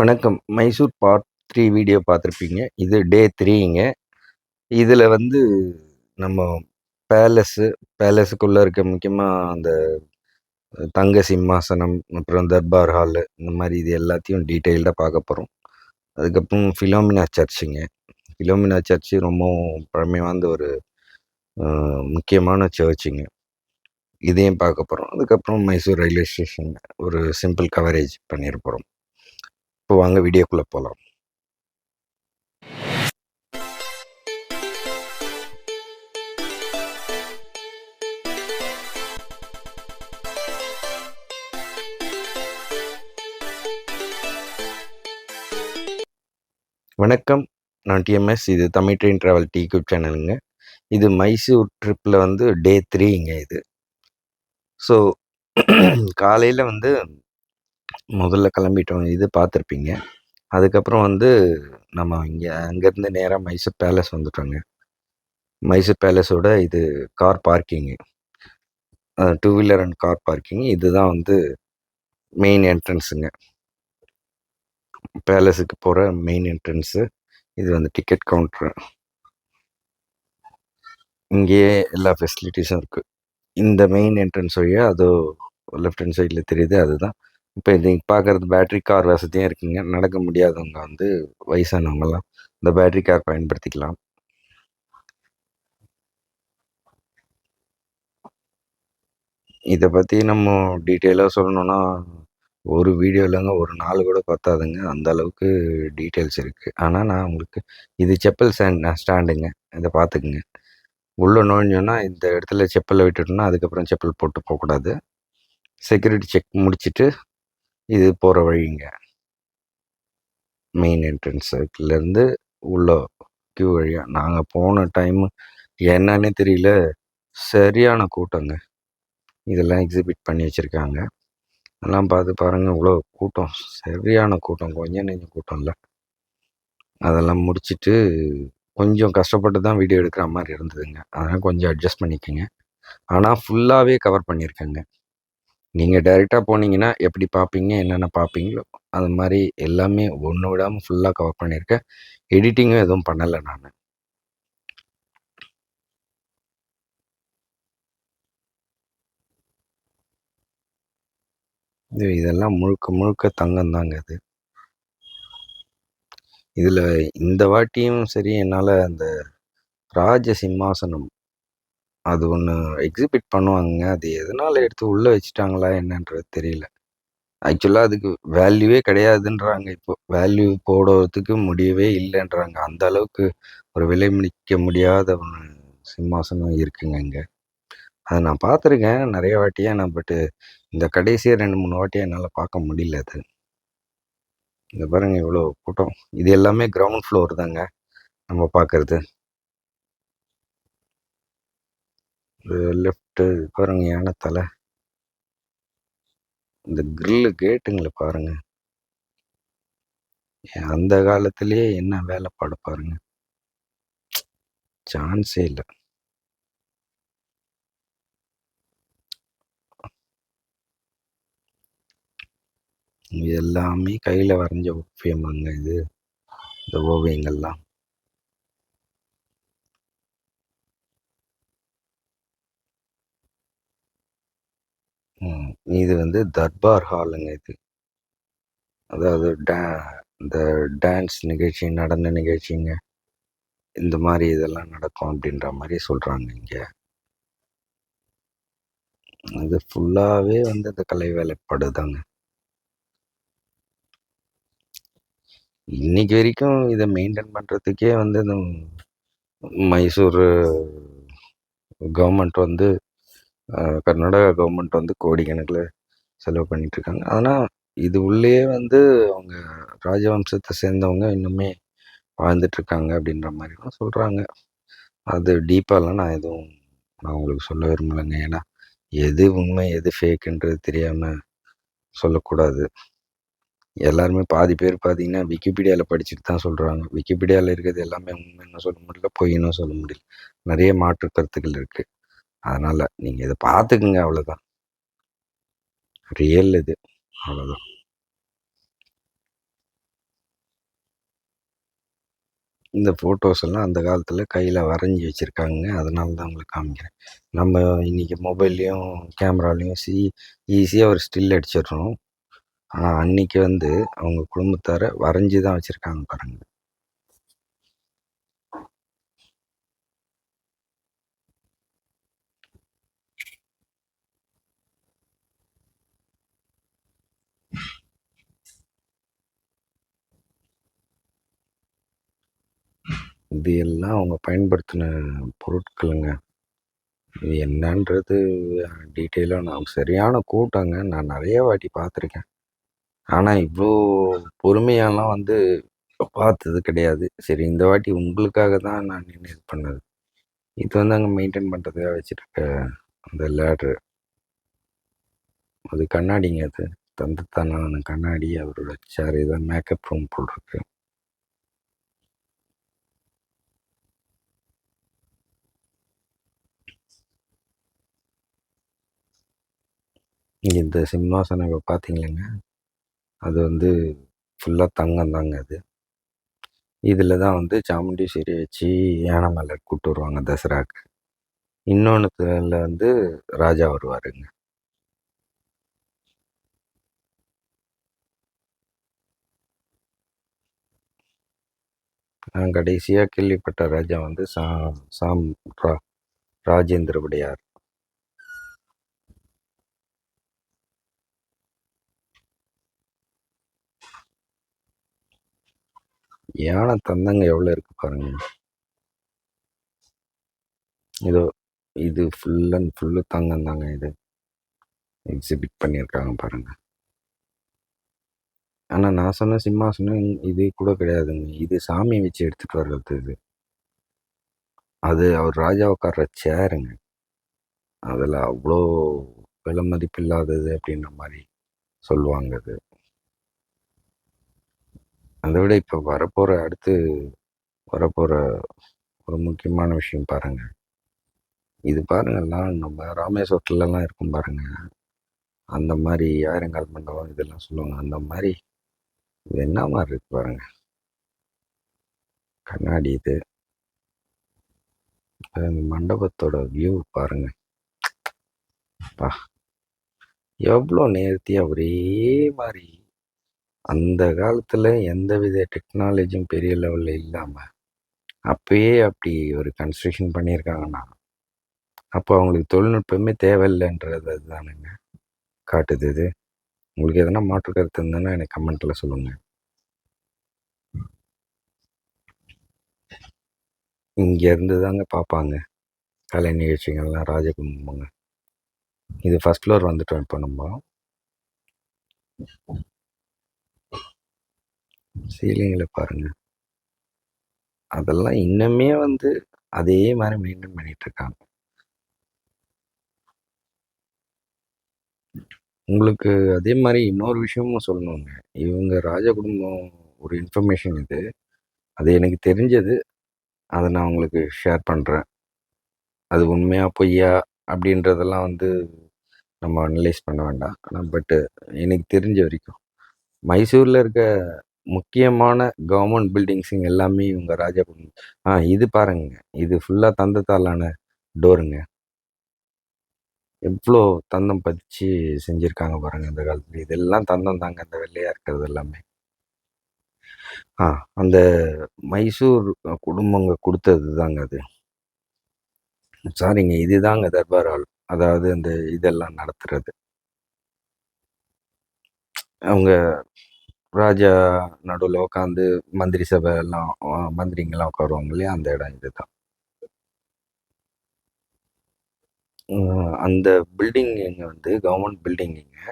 வணக்கம். Mysore part three video பார்த்துருப்பீங்க. இது டே த்ரீங்க இதில் வந்து நம்ம பேலஸு, பேலஸுக்குள்ளே இருக்க முக்கியமாக அந்த தங்க சிம்மாசனம், அப்புறம் தர்பார் ஹாலு இந்த மாதிரி இது எல்லாத்தையும் டீட்டெயில்டாக பார்க்க போகிறோம் அதுக்கப்புறம் ஃபிலோமினா சர்ச்சுங்க. ஃபிலோமினா சர்ச்சு ரொம்பவும் பழமை வாய்ந்த ஒரு முக்கியமான சர்ச்சுங்க. இதையும் பார்க்க போகிறோம் அதுக்கப்புறம் மைசூர் ரயில்வே ஸ்டேஷன் ஒரு சிம்பிள் கவரேஜ் பண்ணியிருப்போம் இப்போ வாங்க வீடியோக்குள்ள போலாம். வணக்கம். நான் டிஎம்எஸ். இது Tamil train travel T YouTube சேனலுங்க. இது மைசூர் ட்ரிப்ல வந்து டே த்ரீங்க இது. ஸோ காலையில் வந்து முதல்ல கிளம்பிட்டோம். இது பார்த்துருப்பீங்க. அதுக்கப்புறம் வந்து நம்ம இங்கே அங்கேருந்து நேராக மைசூர் பேலஸ் வந்துட்டோங்க. மைசூர் பேலஸோட இது car parking. Two wheeler and car parking. இதுதான் வந்து மெயின் என்ட்ரன்ஸுங்க. பேலஸுக்கு போகிற மெயின் என்ட்ரன்ஸு. இது வந்து டிக்கெட் கவுண்டரு. இங்கேயே எல்லா ஃபெசிலிட்டிஸும் இருக்குது இந்த மெயின் என்ட்ரன்ஸ் வழியாக அதோ லெஃப்ட் ஹேண்ட் சைடில் தெரியுது அதுதான். இப்போ இது பார்க்குறது பேட்டரி கார் வசதியும் இருக்குதுங்க நடக்க முடியாதவங்க வந்து வயசானவங்கலாம் இந்த பேட்டரி கார் பயன்படுத்திக்கலாம். இதை பற்றி நம்ம டீட்டெயிலாக சொல்லணும்னா, ஒரு வீடியோ இல்லைங்க ஒரு நாள் கூட பத்தாதுங்க. அந்த அளவுக்கு டீட்டெயில்ஸ் இருக்குது ஆனால் நான் உங்களுக்கு இது செப்பல் ஸ்டாண்ட் ஸ்டாண்டுங்க. இதை பார்த்துக்குங்க உள்ளே நுழைஞ்சோன்னா இந்த இடத்துல செப்பலை விட்டுட்டோம்னா, அதுக்கப்புறம் செப்பல் போட்டு போகக்கூடாது செக்யூரிட்டி செக் முடிச்சுட்டு, இது போகிற வழிங்க. மெயின் என்ட்ரன்ஸ்லேருந்து உள்ள கியூ வழியாக நாங்கள் போன டைமு என்னன்னே தெரியல. சரியான கூட்டங்க. இதெல்லாம் எக்ஸிபிட் பண்ணி வச்சுருக்காங்க அதெல்லாம் பார்த்து பாருங்க. இவ்வளோ கூட்டம். சரியான கூட்டம். கொஞ்சம் நெஞ்சம் கூட்டம் இல்லை அதெல்லாம் முடிச்சுட்டு, கொஞ்சம் கஷ்டப்பட்டு தான் வீடியோ எடுக்கிற மாதிரி இருந்ததுங்க. அதெல்லாம் கொஞ்சம் அட்ஜஸ்ட் பண்ணிக்கங்க. ஆனால் ஃபுல்லாகவே கவர் பண்ணியிருக்கேங்க. நீங்க டைரெக்டாக போனீங்கன்னா, எப்படி பார்ப்பீங்க, என்னென்ன பார்ப்பீங்களோ, அது மாதிரி எல்லாமே ஒண்ணு விடாம ஃபுல்லா கவர் பண்ணியிருக்கேன். எடிட்டிங்கும் எதுவும் பண்ணல நானு. இது இதெல்லாம் முழுக்க முழுக்க தங்கம் தாங்க இது. இதுல இந்த வாட்டியும் சரி, என்னால அந்த ராஜ சிம்மாசனம் அது ஒன்று எக்ஸிபிட் பண்ணுவாங்க அது எதனால் எடுத்து உள்ளே வச்சுட்டாங்களா என்னன்றது தெரியல. ஆக்சுவலாக அதுக்கு வேல்யூவே கிடையாதுன்றாங்க இப்போ. வேல்யூ போடுறதுக்கு முடியவே இல்லைன்றாங்க அந்த அளவுக்கு ஒரு விலை மதிக்க முடியாத ஒன்று சிம்மாசனம் இருக்குங்க இங்கே அதை நான் பார்த்துருக்கேன் நிறைய வாட்டியாக நான் பட்டு இந்த கடைசியா 2, 3 வாட்டி என்னால் பார்க்க முடியல அது. இந்த பாருங்க இவ்வளோ கூட்டம். இது எல்லாமே கிரவுண்ட் ஃப்ளோர் தாங்க. நம்ம பார்க்கறது. இது லெஃப்ட்டு பாருங்க யானை தலை. இந்த கிரில்லு கேட்டுங்களை பாருங்க. அந்த காலத்திலேயே என்ன வேலைப்பாடு பாருங்க. சான்ஸே இல்லை இது எல்லாமே கையில் வரைஞ்ச ஓவியமாங்க இது. இந்த ஓவியங்கள்லாம். இது வந்து தர்பார் ஹாலுங்க இது. அதாவது டே இந்த டான்ஸ் நிகழ்ச்சி, நடன நிகழ்ச்சிங்க. இந்த மாதிரி இதெல்லாம் நடக்கும் அப்படின்ற மாதிரி சொல்றாங்க இங்கே இது ஃபுல்லாகவே வந்து இந்த கலை வேலைப்பாடு தாங்க. இன்னைக்கு வரைக்கும் இதை மெயின்டெயின் பண்றதுக்கே வந்து இந்த மைசூர் கவர்மெண்ட் வந்து கர்நாடகா கவர்மெண்ட் வந்து கோடிக்கணக்கில் செலவு பண்ணிகிட்ருக்காங்க ஆனால் இது உள்ளேயே வந்து அவங்க ராஜவம்சத்தை சேர்ந்தவங்க இன்னுமே வாழ்ந்துட்டுருக்காங்க அப்படின்ற மாதிரிலாம் சொல்கிறாங்க அது டீப்பாலாம் நான் எதுவும் நான் உங்களுக்கு சொல்ல விரும்பலங்க. ஏன்னா, எது உண்மை, எது ஃபேக்குன்றது தெரியாமல் சொல்லக்கூடாது. எல்லாருமே பாதி பேர் பார்த்தீங்கன்னா, விக்கிபீடியாவில் படிச்சுட்டு தான் சொல்கிறாங்க விக்கிபீடியாவில் இருக்கிறது எல்லாமே உண்மைன்னு சொல்ல முடியல, பொய்ன்னும் சொல்ல முடியல. நிறைய மாற்று கருத்துக்கள் இருக்குது அதனால் நீங்கள் இதை பார்த்துக்குங்க அவ்வளோதான் ரியல் இது. அவ்வளோதான் இந்த ஃபோட்டோஸ் எல்லாம் அந்த காலத்தில் கையில் வரைஞ்சி வச்சுருக்காங்க. அதனால தான் உங்களுக்கு காமிக்கிறேன். நம்ம இன்றைக்கி மொபைல்லையும் கேமராலையும் சி ஈஸியாக ஒரு ஸ்டில் அடிச்சிடுறோம். ஆனால் அன்றைக்கி வந்து அவங்க குடும்பத்தாரை வரைஞ்சி தான் வச்சுருக்காங்க பாருங்கள் இது எல்லாம் அவங்க பயன்படுத்தின பொருட்களுங்க. இது என்னன்றது டீட்டெயிலாக நான் சரியான கூட்டங்க. நான் நிறைய வாட்டி பார்த்துருக்கேன். ஆனால் இவ்வளோ பொறுமையாலாம் வந்து பார்த்தது கிடையாது. சரி இந்த வாட்டி உங்களுக்காக தான் நான் நின்று இது பண்ணது. இது வந்து அங்கே மெயின்டைன் பண்ணுறதுக்காக வச்சுருக்க அந்த லேட்ரு அது கண்ணாடிங்க அது. தந்தத்தான கண்ணாடி அவரோட சேர் இதான் மேக்கப் ரூம் போட்டிருக்கு இந்த சிம்மாசனம் இப்போ பார்த்தீங்களேங்க அது வந்து ஃபுல்லாக தங்கம் தாங்க அது. இதில் தான் வந்து சாமுண்டீஸ்வரி வச்சு யானை மேலே கூப்பிட்டு வருவாங்க தசராக்கு. இன்னொன்றுல வந்து ராஜா வருவாருங்க. நான் கடைசியாக கேள்விப்பட்ட ராஜா வந்து சா சாம் ரா ராஜேந்திரபடியார் யானை தந்தங்க எவ்வளோ இருக்கு பாருங்க. இதோ இது ஃபுல் அண்ட் ஃபுல்லு தங்கம் தாங்க இது. எக்ஸிபிட் பண்ணியிருக்காங்க பாருங்க. ஆனால் நான் சொன்ன சிம்மாசனம் இது கூட கிடையாதுங்க. இது சாமி வச்சு எடுத்துகிட்டு வர்றது இது. அது அவர் ராஜா உட்கார்ற சேருங்க அதில் அவ்வளோ விலை மதிப்பு இல்லாதது அப்படின்ற மாதிரி சொல்லுவாங்க அது. அதை விட இப்போ வரப்போகிற அடுத்து வரப்போகிற ஒரு முக்கியமான விஷயம் பாருங்கள் இது பாருங்கள்லாம் நம்ம ராமேஸ்வரத்துலலாம் இருக்கும் பாருங்க. அந்த மாதிரி ஆயிரங்கால் மண்டபம் இதெல்லாம் சொல்லுவாங்க. அந்த மாதிரி இது என்ன மாதிரி இருக்கு பாருங்க. கண்ணாடி இது. இந்த மண்டபத்தோட வியூ பாருங்க. பா எவ்வளோ நேர்த்தியாக ஒரே மாதிரி அந்த காலத்தில் எந்தவித டெக்னாலஜியும் பெரிய லெவலில் இல்லாமல் அப்பயே அப்படி ஒரு கன்ஸ்ட்ரக்ஷன் பண்ணியிருக்காங்கன்னா அப்போ அவங்களுக்கு தொழில்நுட்பமே தேவையில்லைன்றது அதுதானுங்க. காட்டுது இது. உங்களுக்கு எதனா மாற்று கருத்து இருந்ததுன்னா எனக்கு கமெண்ட்டில் சொல்லுங்கள் இங்கேருந்து தாங்க பார்ப்பாங்க கலை நிகழ்ச்சிகள்லாம் ராஜகுடும்பங்க இது ஃபஸ்ட் ஃப்ளோர் வந்துட்டோம் இப்போ நம்ம. சீலிங்கில் பாருங்க. அதெல்லாம் இன்னுமே வந்து அதே மாதிரி மெயின்டைன் பண்ணிட்டு இருக்காங்க உங்களுக்கு அதே மாதிரி இன்னொரு விஷயமும் சொல்லணுங்க. இவங்க ராஜ குடும்பம் ஒரு இன்ஃபர்மேஷன் இது. அது எனக்கு தெரிஞ்சது. அதை நான் உங்களுக்கு ஷேர் பண்ணுறேன் அது உண்மையா பொய்யா அப்படின்றதெல்லாம் வந்து நம்ம அனலைஸ் பண்ண வேண்டாம். ஆனால் பட்டு எனக்கு தெரிஞ்ச வரைக்கும். மைசூரில் இருக்க முக்கியமான கவர்மெண்ட் பில்டிங்ஸுங்க எல்லாமே இவங்க ராஜா குடும்பம் ஆ இது பாருங்க. இது ஃபுல்லாக தந்தத்தாலான டோருங்க. எவ்வளோ தந்தம் பதிச்சு செஞ்சுருக்காங்க பாருங்க இந்த காலத்தில். இதெல்லாம் தந்தம் தாங்க இந்த வெள்ளையாக இருக்கிறது எல்லாமே. ஆ அந்த மைசூர் குடும்பங்க கொடுத்தது தாங்க அது. சாரிங்க இதுதாங்க தர்பார் ஆள் அதாவது அந்த இதெல்லாம் நடத்துறது. அவங்க ராஜா நடுவில் உட்காந்து மந்திரி சபை எல்லாம் மந்திரிங்கெல்லாம் உட்காருவாங்க இல்லையா? அந்த இடம் இதுதான். தான் அந்த பில்டிங்குங்க வந்து கவர்மெண்ட் பில்டிங் இங்கே.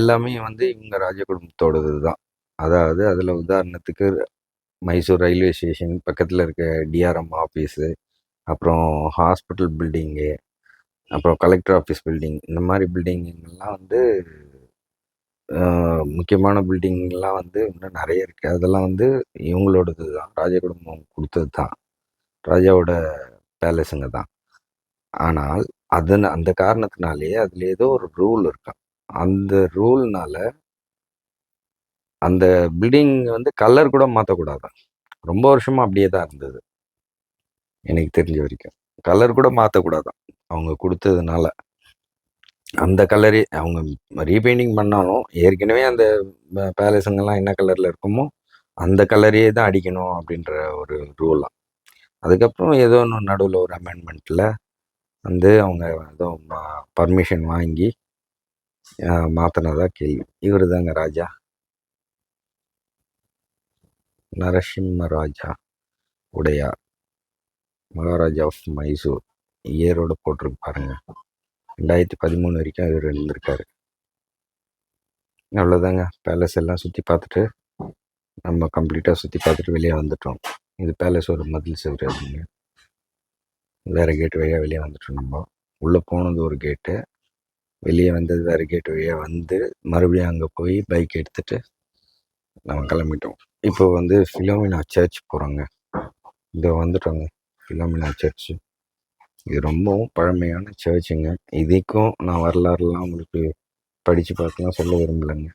எல்லாமே வந்து இவங்க ராஜ குடும்பத்தோடது தான். அதாவது அதில் உதாரணத்துக்கு மைசூர் ரயில்வே ஸ்டேஷன் பக்கத்தில் இருக்க டிஆர்எம் ஆஃபீஸு அப்புறம் ஹாஸ்பிட்டல் பில்டிங்கு அப்புறம் கலெக்டர் ஆஃபீஸ் பில்டிங் இந்த மாதிரி பில்டிங்கெல்லாம் வந்து முக்கியமான பில்டிங்லாம் வந்து இன்னும் நிறைய இருக்குது அதெல்லாம் வந்து இவங்களோடது தான். ராஜ குடும்பம் கொடுத்தது தான். ராஜாவோட பேலஸுங்க தான். ஆனால் அதன் அந்த காரணத்தினாலேயே அதில் ஏதோ ஒரு ரூல் இருக்கான் அந்த ரூல்னால அந்த பில்டிங் வந்து கலர் கூட மாற்றக்கூடாதான் ரொம்ப வருஷமாக அப்படியே தான் இருந்தது. எனக்கு தெரிஞ்ச வரைக்கும். கலர் கூட மாற்றக்கூடாதான் அவங்க கொடுத்ததுனால. அந்த கலரே அவங்க ரீபெயிண்டிங் பண்ணாலும் ஏற்கனவே அந்த பேலஸுங்கெல்லாம் என்ன கலரில் இருக்குமோ அந்த கலரே தான் அடிக்கணும் அப்படின்ற ஒரு ரூலாம் அதுக்கப்புறம் ஏதோ ஒன்று நடுவில் ஒரு அமெண்ட்மெண்ட்டில் வந்து அவங்க ஏதோ பர்மிஷன் வாங்கி மாற்றினதா கேள்வி. இவர் தாங்க ராஜா? நரசிம்ம ராஜா உடையார். மகாராஜா ஆஃப் மைசூர். இயரோட போட்டிருக்கு பாருங்கள் ரெண்டாயிரத்தி பதிமூணு வரைக்கும் இவர் இருந்திருக்காரு. அவ்வளோதாங்க பேலஸ் எல்லாம் சுற்றி பார்த்துட்டு நம்ம கம்ப்ளீட்டாக சுற்றி பார்த்துட்டு வெளியே வந்துட்டோம். இது பேலஸ் ஒரு மதில் செவரு அப்படிங்க வேறு கேட் வழியாக வெளியே வந்துட்டோம் நம்ம. உள்ளே போனது ஒரு கேட்டு வெளியே வந்தது வேறு கேட் வழியாக வந்து மறுபடியும் அங்கே போய் பைக் எடுத்துகிட்டு நம்ம கிளம்பிட்டோம். இப்போ வந்து ஃபிலோமினா சர்ச் போகிறோங்க இதை வந்துட்டோங்க. ஃபிலோமினா சர்ச்சு இது ரொம்பவும் பழமையான சர்ச்சுங்க. இதுக்கும் நான் வரலாறுலாம் உங்களுக்கு படித்து பார்க்கலாம் சொல்ல விரும்பலைங்க.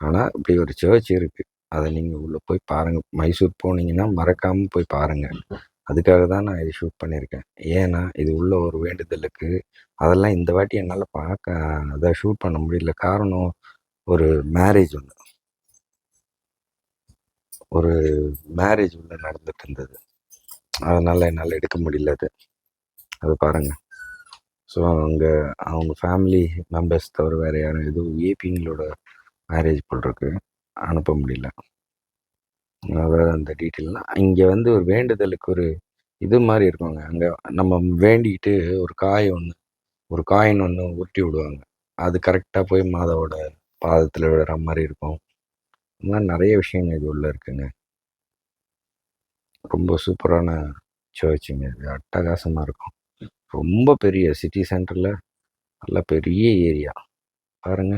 ஆனால் இப்படி ஒரு சர்ச் இருக்குது அதை நீங்கள் உள்ளே போய் பாருங்கள் மைசூர் போனீங்கன்னா மறக்காமல் போய் பாருங்கள் அதுக்காக தான் நான் இது ஷூட் பண்ணியிருக்கேன். ஏன்னா இது உள்ள ஒரு வேண்டுதலுக்கு. அதெல்லாம் இந்த வாட்டி என்னால் பார்க்க அதை ஷூட் பண்ண முடியல. காரணம் ஒரு மேரேஜ் ஒன்று ஒரு மேரேஜ் ஒன்று நடந்துட்டு இருந்தது. அதனால் என்னால் எடுக்க முடியல அது. அது பாருங்கள் ஸோ அங்கே அவங்க ஃபேமிலி மெம்பர்ஸ் தவிர வேறு யாரும் எதுவும் ஏபிங்களோட மேரேஜ் போட்டிருக்கு அனுப்ப முடியல. அதாவது அந்த டீட்டெயில்னால் இங்கே வந்து ஒரு வேண்டுதலுக்கு ஒரு இது மாதிரி இருக்குங்க. அங்கே நம்ம வேண்டிக்கிட்டு ஒரு காய் ஒன்று ஒரு காயின் ஒன்று உருட்டி விடுவாங்க. அது கரெக்டாக போய் மாதாவோட பாதத்தில் விடுற மாதிரி இருக்கும். இந்த மாதிரி நிறைய விஷயங்கள் இது உள்ளே இருக்குங்க. ரொம்ப சூப்பரான சர்ச்சுங்க இது அட்டகாசமாக இருக்கும். ரொம்ப பெரிய சிட்டி சென்டரில் நல்ல பெரிய ஏரியா பாருங்க.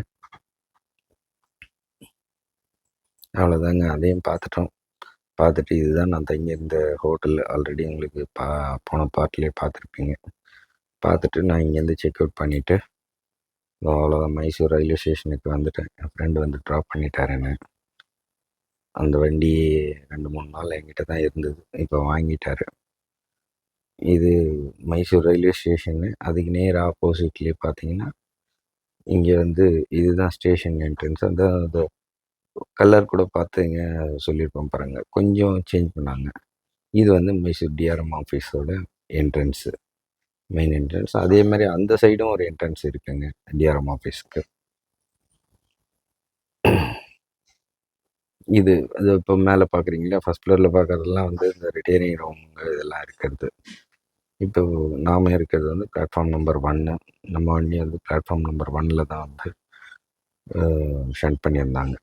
அவ்வளோதாங்க அதையும் பார்த்துட்டோம். பார்த்துட்டு இதுதான் நான் தங்கியிருந்த ஹோட்டல் ஆல்ரெடி உங்களுக்கு பா போன பாட்டிலே பார்த்துருப்பீங்க. பார்த்துட்டு நான் இங்கேருந்து செக் அவுட் பண்ணிவிட்டு அவ்வளோதான் மைசூர் ரயில்வே ஸ்டேஷனுக்கு வந்துட்டேன். என் ஃப்ரெண்டு வந்து ட்ராப் பண்ணிட்டார் என்ன. அந்த வண்டி ரெண்டு மூணு நாள் என்கிட்ட தான் இருந்தது. இப்போ வாங்கிட்டாரு. இது மைசூர் ரயில்வே ஸ்டேஷனு அதுக்கு நேர் ஆப்போசிட்லேயே பார்த்தீங்கன்னா இங்கே வந்து இதுதான் ஸ்டேஷன் என்ட்ரன்ஸ். அந்த அந்த கலர் கூட பார்த்துங்க சொல்லியிருப்போம் பாருங்கள் கொஞ்சம் சேஞ்ச் பண்ணாங்க. இது வந்து மைசூர் டிஆர்எம் ஆஃபீஸோட என்ட்ரன்ஸு மெயின் என்ட்ரன்ஸ். அதே மாதிரி அந்த சைடும் ஒரு என்ட்ரன்ஸ் இருக்குங்க டிஆர்எம் ஆஃபீஸ்க்கு. இது அது இப்போ மேலே பார்க்குறீங்களா? ஃபஸ்ட் ஃப்ளோரில் பார்க்குறதெல்லாம் வந்து இந்த ரிட்டையரிங் ரூமுங்க இதெல்லாம் இருக்கிறது. இப்போ நாம் இருக்கிறது வந்து பிளாட்ஃபார்ம் நம்பர் ஒன்று நம்ம வண்டி வந்து பிளாட்ஃபார்ம் நம்பர் ஒன்னில் தான் வந்து ஷென்ட் பண்ணியிருந்தாங்க.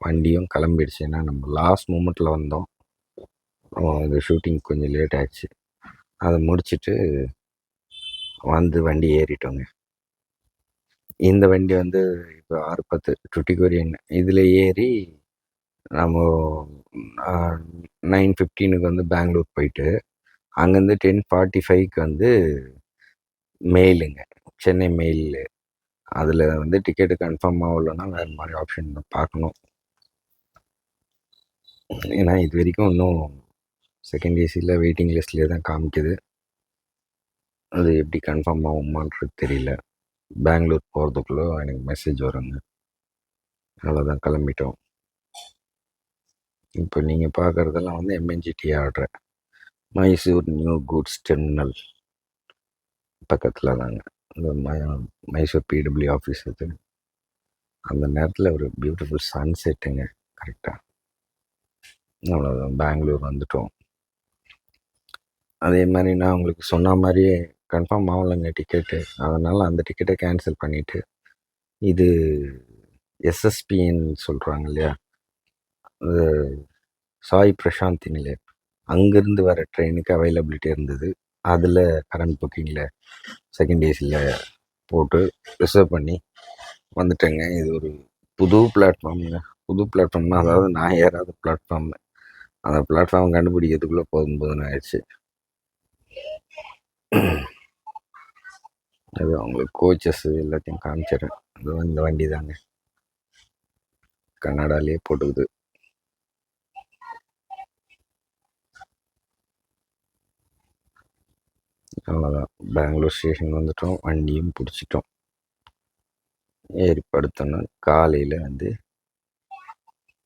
வண்டியும் கிளம்பிடுச்சு ஏன்னா நம்ம லாஸ்ட் மூமெண்ட்டில் வந்தோம். இந்த ஷூட்டிங் கொஞ்சம் லேட் ஆகிடுச்சு அதை முடிச்சுட்டு வந்து வண்டி ஏறிட்டோங்க. இந்த வண்டி வந்து இப்போ ஆறு பத்து டுட்டி கொரியன் இதில் ஏறி நம்ம நைன் ஃபிஃப்டீனுக்கு வந்து பெங்களூர் போயிட்டு அங்கேருந்து டென் ஃபார்ட்டி ஃபைவ்க்கு வந்து மெயிலுங்க. சென்னை மெயில். அதில் வந்து டிக்கெட்டு கன்ஃபார்ம் ஆகலைன்னா வேறு மாதிரி ஆப்ஷன் பார்க்கணும். ஏன்னா இது வரைக்கும் இன்னும் செகண்ட் ஏசியில் வெயிட்டிங் லிஸ்ட்லேயே தான் காமிக்குது. அது எப்படி கன்ஃபார்ம் ஆகுமான்றது தெரியல. பெங்களூர் போகிறதுக்குள்ளே எனக்கு மெசேஜ் வருங்க. அவ்வளோதான் கிளம்பிட்டோம். இப்போ நீங்கள் பார்க்குறதெல்லாம் வந்து MNGT order. Mysore new goods terminal பக்கத்தில் தாங்க. இந்த மைசூர் பிடபிள்யூ ஆஃபீஸ் இது. அந்த நேரத்தில் ஒரு பியூட்டிஃபுல் சன் செட்டுங்க கரெக்டாக அவ்வளோதான் பெங்களூர் வந்துட்டோம். அதே மாதிரி நான் உங்களுக்கு சொன்ன மாதிரியே கன்ஃபார்ம் ஆகலைங்க டிக்கெட்டு அதனால் அந்த டிக்கெட்டை கேன்சல் பண்ணிவிட்டு இது எஸ்எஸ்பின்னு சொல்கிறாங்க இல்லையா? அது சாய் பிரசாந்தி நிலையம் அங்கேருந்து வர ட்ரெயினுக்கு அவைலபிலிட்டி இருந்தது. அதில் கரண்ட் புக்கிங்கில் செகண்ட் ஏசியில் போட்டு ரிசர்வ் பண்ணி வந்துட்டேங்க. இது ஒரு புது பிளாட்ஃபார்முங்க புது பிளாட்ஃபார்ம்னா அதாவது நான் ஏறாத பிளாட்ஃபார்மு அந்த பிளாட்ஃபார்ம் கண்டுபிடிக்கிறதுக்குள்ளே போதும் போதும் ஆயிடுச்சு. அது அவங்களுக்கு கோச்சஸ் எல்லாத்தையும் காமிச்சிடுறேன். அதுவும் இந்த வண்டி தாங்க கன்னடாலேயே போட்டுக்குது. அவ்வளோதான் பெங்களூர் ஸ்டேஷன் வந்துட்டோம். வண்டியும் பிடிச்சிட்டோம். ஏறி படுத்தோன்னா காலையில் வந்து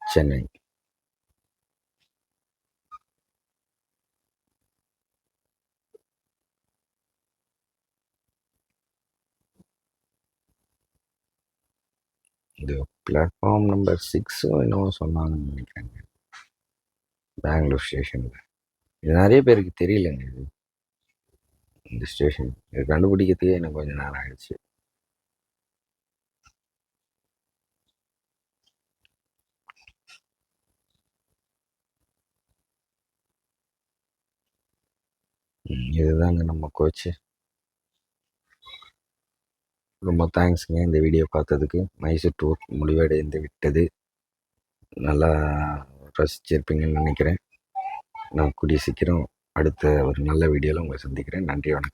சென்னை. இது பிளாட்ஃபார்ம் நம்பர் சிக்ஸும் என்னவோ சொன்னாங்கன்னு நினைக்கிறேங்க. பெங்களூர் ஸ்டேஷனில் இது நிறைய பேருக்கு தெரியலங்க இது. இந்த ஸ்டேஷன் இது கண்டுபிடிக்கிறதுக்கே எனக்கு கொஞ்சம் நேரம் ஆகிடுச்சு இதுதாங்க நம்ம கோச்சு. ரொம்ப தேங்க்ஸுங்க இந்த வீடியோ பார்த்ததுக்கு. மைசூர் டூர் முடிவடைந்து விட்டது. நல்லா ரசிச்சிருப்பீங்கன்னு நினைக்கிறேன். நான் கூடிய சீக்கிரம் அடுத்த ஒரு நல்ல வீடியோவில் உங்களை சந்திக்கிறேன். நன்றி வணக்கம்.